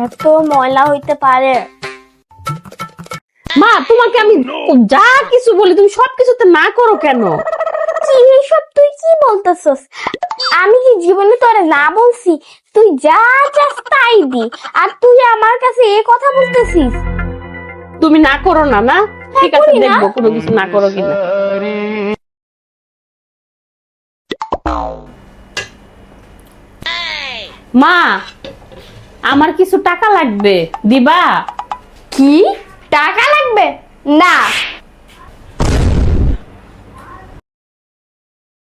এত ময়লা হইতে পারে। মা তোমাকে আমি যা কিছু বলি তুমি সব কিছুতে না করো কেন? কি এইসব তুই কি বলতেছস? আমি কি জীবনে তোরে না বলছি? তুই যা চাস তাই দি আর তুই আমার কাছে এ কথা বলতেছিস। তুমি না করো না না? ঠিক আছে। দেখব কোনো কিছু না করো কিনা। মা আমার কিছু টাকা লাগবে দিবা? কি? টাকা লাগবে? না।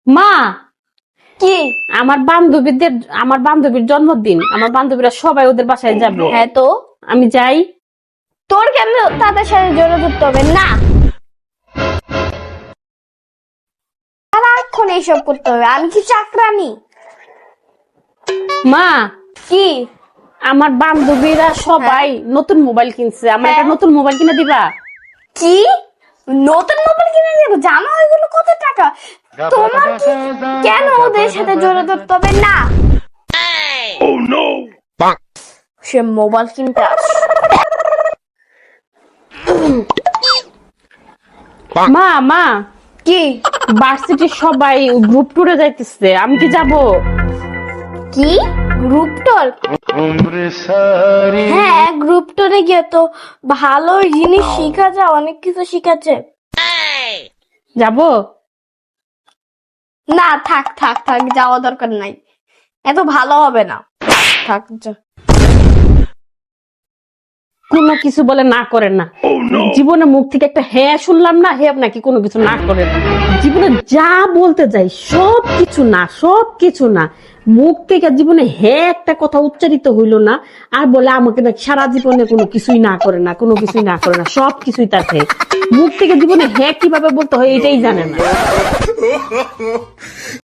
মা! কি? আমার বান্ধবীদের আমার বান্ধবীর জন্মদিন। আমার বান্ধবীরা সবাই ওদের বাসায় যাব। হ্যাঁ তো? আমি যাই। তোর কেন তাদের সাথে জড়ো ধরতে হবে? না। সারাক্ষণ এইসব করতে হবে। আমি কি চাকরানি? মা! কি? আমার বান্ধবীরা সবাই নতুন মোবাইল কিনছে। আমার একটা হ্যাঁ। নতুন মোবাইল কিনে দিবা? কি? নতুন মোবাইল কিনে দেবো? জানো এগুলো কত টাকা? তোমার কি? কেন ওদের সাথে জড়ো ধরতে হবে? না। সে মোবাইল কিনতে। মা মা। কি? ভার্সিটির সবাই গ্রুপ টুরে যাইতেছে। আমি কি যাব? কি? গ্রুপ টোর হ্যাঁ গ্রুপ টোরে গিয়ে তো ভালো জিনিস শিখা যায় অনেক কিছু শিখাচ্ছে যাব? না থাক থাক থাক যাওয়া দরকার নাই। এত ভালো হবে না। থাক যা। কোনো কিছু বলে না করেন না। জীবনে মুখ থেকে একটা হ্যাঁ শুনলাম না হ্যাঁ নাকি কোনো কিছু না করেন। জীবনে যা বলতে যাই সব কিছু না সব কিছু না। মুখ থেকে জীবনে হ্যাঁ একটা কথা উচ্চারিত হইল না, আর বলে আমাকে না সারা জীবনে কোনো কিছুই না করে না, কোনো কিছুই না করে না, সব কিছুই তার মুখ থেকে জীবনে হ্যাঁ কীভাবে বলতে হয় এটাই জানে না।